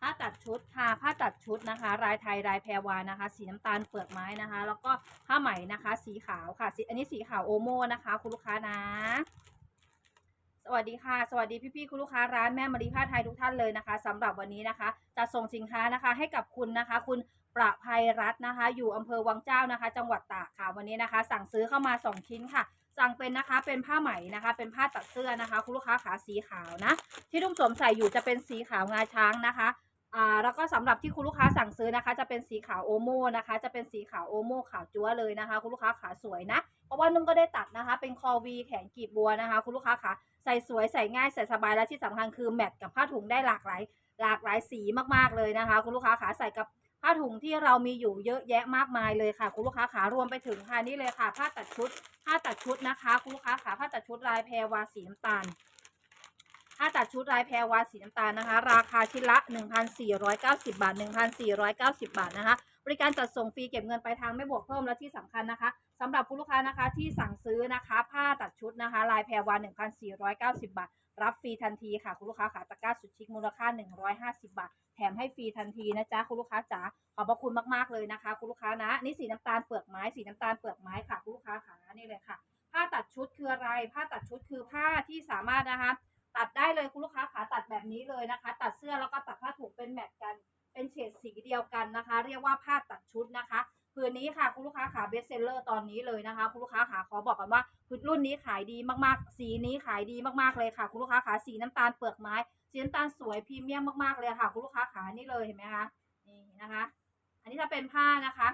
ผ้าตัดชุดค่ะผ้าตัดชุดนะคะลายไทยลายแพรวานะคะ สีน้ำตาลเปลือกไม้นะคะ แล้วก็ผ้าไหมนะคะ สีขาวค่ะสีอันนี้สีขาวโอโม่นะคะ คุณลูกค้านะ สวัสดีค่ะ สวัสดีพี่ๆคุณลูกค้าร้านแม่มารีผ้าไทยทุกท่านเลยนะคะสำหรับวันนี้นะคะจะส่งสินค้านะคะให้กับคุณนะคะ คุณประภัยรัตน์นะคะ อยู่อำเภอวังเจ้านะคะ จังหวัดตากค่ะวันนี้นะคะ สั่งซื้อเข้ามา 2 ชิ้นค่ะสั่งเป็นนะคะเป็นผ้าไหมนะคะ เป็นผ้าตัดเสื้อนะคะ คุณลูกค้าขาสีขาวนะ ที่นุ่มสวมใส่อยู่จะเป็นสีขาวงาช้างนะคะ อ่าแล้วก็สำหรับที่คุณลูกค้าสั่งซื้อนะคะ จะเป็นสีขาวโอโม่นะคะ จะเป็นสีขาวโอโม่ขาวจั๊วเลยนะคะ คุณลูกค้าขาสวยนะ เพราะว่านุ่มก็ได้ตัดนะคะ เป็นคอวีแขนกีบบัวนะคะ คุณลูกค้าขาใส่สวยใส่ง่ายใส่สบายและที่สำคัญคือแมทกับผ้าถุงได้หลากหลายหลากหลายสีมากๆเลยนะคะ คุณลูกค้าขาใส่กับผ้าถุงที่เรามีอยู่เยอะแยะมากมายเลยค่ะ คุณลูกค้าขารวมไปถึงค่ะนี่เลยค่ะ ผ้าตัดชุดผ้าตัดชุดนะคะ คุณลูกค้าขาผ้าตัดชุดลายแพรวาสีน้ำตาล ผ้าตัดชุดลายแพรวาสีน้ำตาลนะคะ ราคาชิ้นละ 1,490 บาท 1,490 บาทนะคะ บริการจัดส่งฟรีเก็บเงินปลายทางไม่บวกเพิ่มและที่สำคัญนะคะสำหรับผู้ลูกค้านะคะที่สั่งซื้อนะคะ ผ้าตัดชุดนะคะ ลายแพรวา1,490 บาท รับฟรีทันทีค่ะ คุณลูกค้าขาตะกร้าสุดชิคมูลค่า 150 บาท แถมให้ฟรีทันทีนะจ๊ะคุณลูกค้าจ๋าขอบพระคุณมากๆเลยนะคะ คุณลูกค้านะนี่สีน้ำตาลเปลือกไม้สีน้ำตาลเปลือกไม้ค่ะคุณลูกค้าขานี่เลยค่ะ ผ้าตัดชุดคืออะไร ผ้าตัดชุดคือผ้าที่สามารถนะคะ ตัดได้เลยคุณลูกค้าขาตัดแบบนี้เลยนะคะ ตัดเสื้อแล้วก็ตัดผ้าถุงเป็นแมทกัน เป็นเฉดสีเดียวกันนะคะ เรียกว่าผ้าตัดชุดนะคะผืนนี้ค่ะคุณลูกค้าขาเบสเซลเลอร์ตอนนี้เลยนะคะ คุณลูกค้าขาขอบอกกันว่าผืนรุ่นนี้ขายดีมากๆ สีนี้ขายดีมากๆเลยค่ะ คุณลูกค้าขาสีน้ำตาลเปลือกไม้สีน้ำตาลสวยพรีเมียมมากๆเลยค่ะ คุณลูกค้าขานี่เลยเห็นไหมคะนี่นะคะ อันนี้จะเป็นผ้านะคะ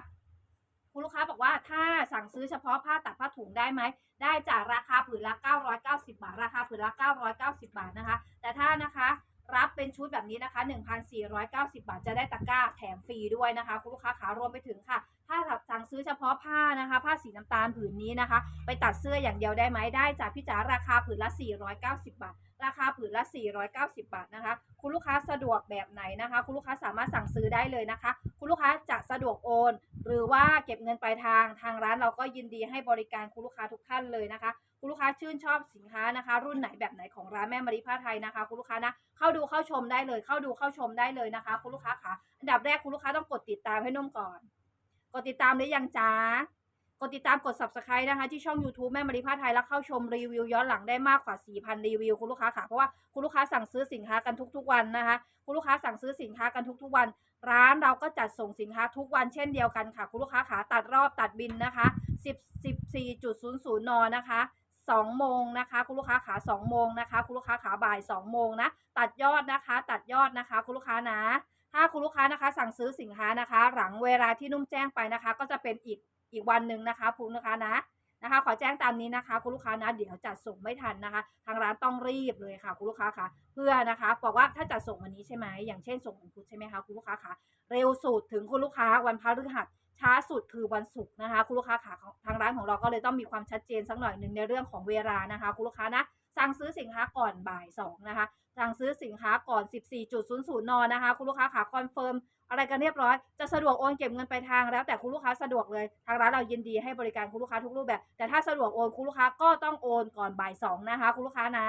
คุณลูกค้าบอกว่าถ้าสั่งซื้อเฉพาะผ้าตัดผ้าถุงได้ไหม ได้จากราคาผืนละ 990 บาท ราคาผืนละ 990 บาทนะคะ แต่ถ้านะคะรับเป็นชุดแบบนี้นะคะ 1,490 บาท จะได้ตะกร้าแถมฟรีด้วยนะคะ คุณลูกค้าขารวมไปถึงค่ะาสั่งซื้อเฉพาะผ้านะคะ ผ้าสีน้ำตาลผืนนี้นะคะ ไปตัดเสื้ออย่างเดียวได้ไหมได้จากพี่จ๋าราคาผืนละ 490 บาท ราคาผืนละ 490 บาทนะคะ คุณลูกค้าสะดวกแบบไหนนะคะ คุณลูกค้าสามารถสั่งซื้อได้เลยนะคะ คุณลูกค้าจะสะดวกโอน หรือว่าเก็บเงินปลายทางทางร้านเราก็ยินดีให้บริการคุณลูกค้าทุกท่านเลยนะคะคุณลูกค้าชื่นชอบสินค้านะคะ รุ่นไหนแบบไหนของร้านแม่มาริผ้าไทยนะคะ คุณลูกค้านะเข้าดูเข้าชมได้เลย เข้าดูเข้าชมได้เลยนะคะ คุณลูกค้าค่ะอันดับแรกคุณลูกค้าต้องกดติดตามให้นุ่มก่อน กดติดตามหรือยังจ้ากดติดตามกด subscribe นะคะ ที่ช่อง YouTube แม่มาริผ้าไทย แล้วเข้าชมรีวิวย้อนหลังได้มากกว่า 4,000 รีวิว คุณลูกค้าค่ะ เพราะว่าคุณลูกค้าสั่งซื้อสินค้ากันทุกๆวันนะคะ คุณลูกค้าสั่งซื้อสินค้ากันทุกๆวัน ร้านเราก็จัดส่งสินค้าทุกวันเช่นเดียวกันค่ะ คุณลูกค้าขาตัดรอบตัดบินนะคะ10 14.00นนะคะ2โมงนะคะคุณลูกค้าขา2โมงนะคะคุณลูกค้าขาบ่าย 2 โมงนะตัดยอดนะคะ ตัดยอดนะคะคุณลูกค้านะ ถ้าคุณลูกค้านะคะสั่งซื้อสินค้านะคะ หลังเวลาที่นุ่มแจ้งไปนะคะ ก็จะเป็นอีกอีกวันหนึ่งนะคะคุณลูกค้านะนะคะ ขอแจ้งตามนี้นะคะ คุณลูกค้านะเดี๋ยวจัดส่งไม่ทันนะคะ ทางร้านต้องรีบเลยค่ะ คุณลูกค้าค่ะเพื่อนะคะบอกว่าถ้าจัดส่งวันนี้ใช่ไหมอย่างเช่นส่งวันพุธใช่ไหมคะคุณลูกค้าค่ะเร็วสุดถึงคุณลูกค้าวันพฤหัสช้าสุดคือวันศุกร์นะคะ คุณลูกค้าค่ะทางร้านของเราก็เลยต้องมีความชัดเจนสักหน่อยหนึ่งในเรื่องของเวลานะคะ คุณลูกค้านะ สั่งซื้อสินค้าก่อนบ่ายสองนะคะสั่งซื้อสินค้าก่อน 14.00 น นะคะ คุณลูกค้าขาคอนเฟิร์มอะไรกันเรียบร้อย จะสะดวกโอนเก็บเงินไปทางแล้วแต่คุณลูกค้าสะดวกเลย ทางร้านเรายินดีให้บริการคุณลูกค้าทุกรูปแบบ แต่ถ้าสะดวกโอนคุณลูกค้าก็ต้องโอนก่อนบ่ายสองนะคะ คุณลูกค้านะ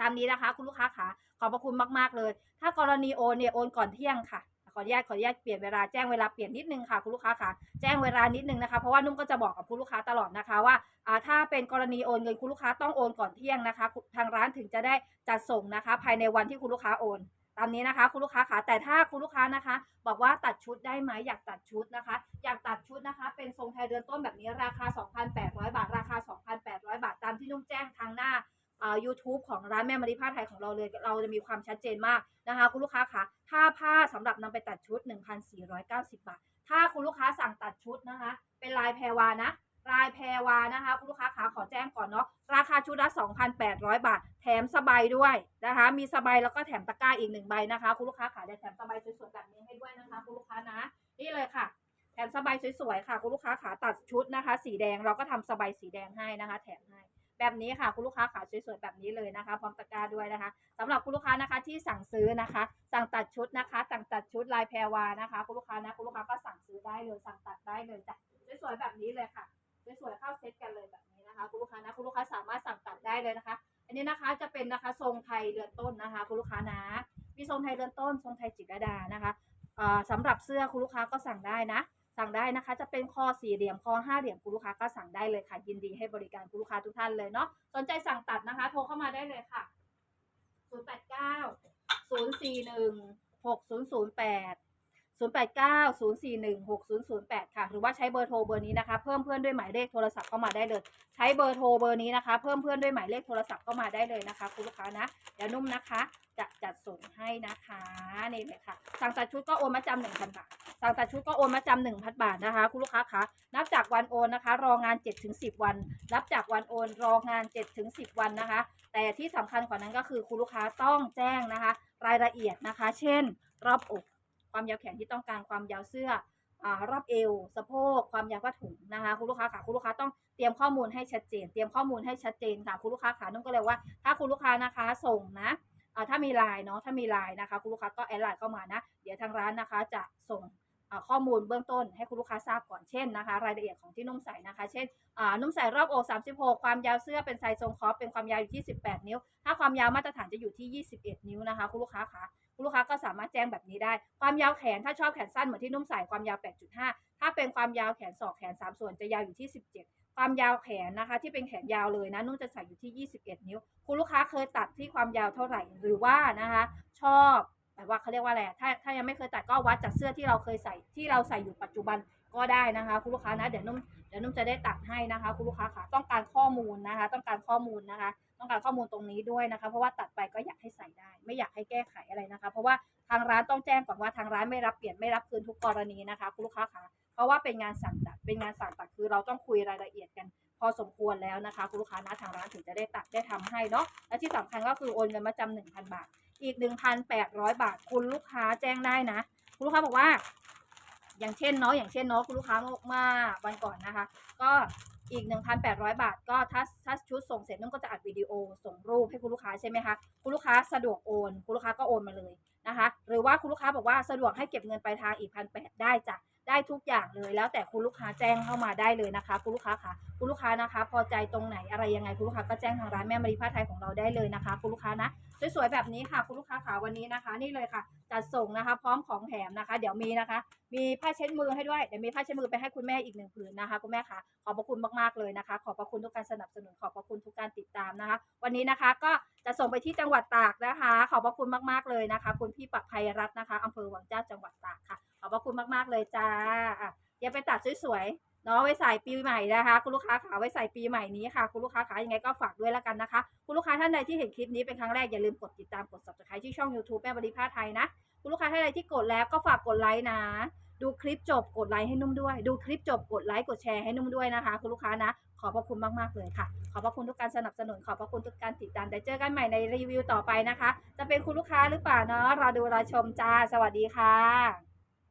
ตามนี้นะคะ คุณลูกค้าขาขอบพระคุณมาก ๆ เลย ถ้ากรณีโอนเนี่ยโอนก่อนเที่ยงค่ะ ขออนุญาตขออนุญาตเปลี่ยนเวลาแจ้งเวลาเปลี่ยนนิดนึงค่ะคุณลูกค้าค่ะ แจ้งเวลานิดนึงนะคะ เพราะว่านุ่มก็จะบอกกับคุณลูกค้าตลอดนะคะว่าถ้า เป็นกรณีโอนเงินคุณลูกค้าต้องโอนก่อนเที่ยงนะคะ ทางร้านถึงจะได้จัดส่งนะคะ ภายในวันที่คุณลูกค้าโอน ตามนี้นะคะ คุณลูกค้าค่ะแต่ถ้าคุณลูกค้านะคะ บอกว่าตัดชุดได้ไหมอยากตัดชุดนะคะ อยากตัดชุดนะคะ เป็นทรงไทยเดือนต้นแบบนี้ราคา 2,800 บาท ราคา 2,800 บาทตามที่นุ่มแจ้งทางหน้าอ่า YouTube ของร้านแม่มาริผ้าไทยของเราเลย เราจะมีความชัดเจนมากนะคะ คุณลูกค้าคะถ้าผ้าสำหรับนำไปตัดชุด 1,490 บาท ถ้าคุณลูกค้าสั่งตัดชุดนะคะ เป็นลายแพรวานะ ลายแพรวานะคะ คุณลูกค้าขาขอแจ้งก่อนเนาะราคาชุดละ 2,800 บาท แถมสบายด้วยนะคะ มีสบายแล้วก็แถมตะกร้าอีกหนึ่งใบนะคะ คุณลูกค้าขาได้แถมสบายสวยๆแบบนี้ให้ด้วยนะคะ คุณลูกค้านะ นี่เลยค่ะ แถมสบายสวยๆค่ะ คุณลูกค้าขาตัดชุดนะคะ สีแดงเราก็ทำสบายสีแดงให้นะคะ แถมให้แบบนี้ค่ะคุณลูกค้าขาสวยๆแบบนี้เลยนะคะ พร้อมตะกร้าด้วยนะคะสำหรับคุณลูกค้านะคะที่สั่งซื้อนะคะ สั่งตัดชุดนะคะ สั่งตัดชุดลายแพรวานะคะ คุณลูกค้านะคุณลูกค้าก็สั่งซื้อได้เลยสั่งตัดได้เลยจ้ะสวยๆแบบนี้เลยค่ะ สวยๆเข้าเซตกันเลยแบบนี้นะคะ คุณลูกค้านะคุณลูกค้าสามารถสั่งตัดได้เลยนะคะ อันนี้นะคะจะเป็นนะคะทรงไทยเรือนต้นนะคะ คุณลูกค้านะ มีทรงไทยเรือนต้น ทรงไทยจิตรดานะคะอ่าสำหรับเสื้อคุณลูกค้าก็สั่งได้นะ สั่งได้นะคะ จะเป็นคอสี่เหลี่ยมคอห้าเหลี่ยมคุณลูกค้าก็สั่งได้เลยค่ะ ยินดีให้บริการคุณลูกค้าทุกท่านเลยเนาะสนใจสั่งตัดนะคะ โทรเข้ามาได้เลยค่ะ0 8 9 0890416008 ค่ะ หรือว่าใช้เบอร์โทรเบอร์นี้นะคะ เพิ่มเพื่อนด้วยหมายเลขโทรศัพท์เข้ามาได้เลย ใช้เบอร์โทรเบอร์นี้นะคะ เพิ่มเพื่อนด้วยหมายเลขโทรศัพท์เข้ามาได้เลยนะคะคุณลูกค้านะ เดี๋ยวนุ่มนะคะ จะจัดส่งให้นะคะนี่เลยค่ะ สั่งตัดชุดก็โอนมาจำหนึ่งพันบาท สั่งตัดชุดก็โอนมาจำหนึ่งพันบาทนะคะ คุณลูกค้าคะ นับจากวันโอนนะคะ รองาน7จ็ถึงสิวันนับจากวันโอนรองาน7จ็ถึงสิวันนะคะ แต่ที่สำคัญกว่านั้นก็คือคุณลูกค้าต้องแจ้งนะคะ รายละเอียดนะคะ เช่น รอบอก ความยาวแขนที่ต้องการความยาวเสื้ออรอบเอวสะโพกความยาวผ้าถุงนะคะคุณลูกค้าค่ะคุณลูกค้าต้องเตรียมข้อมูลให้ชัดเจน เตรียมข้อมูลให้ชัดเจนค่ะคุณลูกค้าค่ะนุ่นก็เลยว่าถ้าคุณลูกค้านะคะส่งนะถ้ามีไลน์เนาะถ้ามีไลน์นะคะคุณลูกค้าก็แอดไลน์เข้ามานะ เดี๋ยวทางร้านนะคะจะส่ง ข้อมูลเบื้องต้นให้คุณลูกค้าทราบก่อนเช่นนะคะ รายละเอียดของที่นุ่มใส่นะคะ เช่นนุ่มใส่รอบอก36 ความยาวเสื้อเป็นไซส์ทรงคอปเป็นความยาวอยู่ที่ 18 นิ้ว ถ้าความยาวมาตรฐานจะอยู่ที่ 21 นิ้วนะคะ คุณลูกค้าคะคุณลูกค้าก็สามารถแจ้งแบบนี้ได้ ความยาวแขนถ้าชอบแขนสั้นเหมือนที่นุ่มใส่ความยาว 8.5 ถ้าเป็นความยาวแขนศอกแขน 3 ส่วนจะยาวอยู่ที่ 17ความยาวแขนนะคะที่เป็นแขนยาวเลยนะนุ่มจะใส่อยู่ที่ 21 นิ้ว คุณลูกค้าเคยตัดที่ความยาวเท่าไหร่หรือว่านะคะ ชอบ แบบว่าเขาเรียกว่าอะไรถ้าถ้ายังไม่เคยตัดก็วัดจากเสื้อที่เราเคยใส่ที่เราใส่อยู่ปัจจุบันก็ได้นะคะ คุณลูกค้านะเดี๋ยวนุ่มเดี๋ยวนุ่มจะได้ตัดให้นะคะ คุณลูกค้าค่ะต้องการข้อมูลนะคะ ต้องการข้อมูลนะคะ ต้องการข้อมูลตรงนี้ด้วยนะคะ เพราะว่าตัดไปก็อยากให้ใส่ได้ ไม่อยากให้แก้ไขอะไรนะคะ เพราะว่าทางร้านต้องแจ้งก่อนว่าทางร้านไม่รับเปลี่ยนไม่รับคืนทุกกรณีนะคะ คุณลูกค้าค่ะเพราะว่าเป็นงานสั่งตัดเป็นงานสั่งตัดคือเราต้องคุยรายละเอียดกันพอสมควรแล้วนะคะ คุณลูกค้านะทางร้านถึงจะได้ตัดได้ทำให้เนาะและที่สำคัญก็คือโอนเงินมาจำหนึ่งพันบาท อีก 1,800 บาท คุณลูกค้าแจ้งได้นะ คุณลูกค้าบอกว่า อย่างเช่นเนาะอย่างเช่นเนาะคุณลูกค้ามาวันก่อนนะคะ ก็อีก 1,800 บาท ก็ถ้าถ้าชุดส่งเสร็จนุ่นก็จะอัดวิดีโอส่งรูปให้คุณลูกค้าใช่ไหมคะคุณลูกค้าสะดวกโอน คุณลูกค้าก็โอนมาเลยนะคะ หรือว่าคุณลูกค้าบอกว่าสะดวกให้เก็บเงินปลายทางอีกพันแได้จ้ะ ได้ทุกอย่างเลย แล้วแต่คุณลูกค้าแจ้งเข้ามาได้เลยนะคะ คุณลูกค้าค่ะคุณลูกค้านะคะ พอใจตรงไหนอะไรยังไงคุณลูกค้าก็แจ้งทางร้านแม่มารีผ้าไทยของเราได้เลยนะคะ คุณลูกค้านะสวยๆแบบนี้ค่ะ คุณลูกค้าขาวันนี้นะคะ นี่เลยค่ะจัดส่งนะคะ พร้อมของแถมนะคะ เดี๋ยวมีนะคะ มีผ้าเช็ดมือให้ด้วยเดี๋ยวมีผ้าเช็ดมือไปให้คุณแม่อีกหนึ่งผืนนะคะคุณแม่ค่ะขอบพระคุณมากๆเลยนะคะ ขอบพระคุณทุกการสนับสนุนขอบพระคุณทุกการติดตามนะคะ วันนี้นะคะก็จะส่งไปที่จังหวัดตากนะคะ ขอบพระคุณมากๆเลยนะคะ คุณพี่ปักภัยรัตน์นะคะอำเภอวังเจ้าจังหวัด มากๆเลยจ้าอะเดี๋ยวไปตัดสวยๆเนาะไว้ใส่ปีใหม่นะคะ คุณลูกค้าขาไว้ใส่ปีใหม่นี้ค่ะ คุณลูกค้าขายังไงก็ฝากด้วยแล้วกันนะคะ คุณลูกค้าท่านใดที่เห็นคลิปนี้เป็นครั้งแรกอย่าลืมกดติดตามกด subscribe ที่ช่อง YouTube แม่บริพาไทยนะ คุณลูกค้าท่านใดที่กดแล้วก็ฝากกดไลค์นะดูคลิปจบกดไลค์ให้นุ่มด้วย ดูคลิปจบกดไลค์กดแชร์ให้นุ่มด้วยนะคะ คุณลูกค้านะ ขอบพระคุณมากๆเลยค่ะ ขอบพระคุณทุกการสนับสนุน ขอบพระคุณทุกการติดตามเดี๋ยวเจอกันใหม่ในรีวิวต่อไปนะคะ จะเป็นคุณลูกค้าหรือเปล่าเนาะรอดูรอชมจ้า สวัสดีค่ะ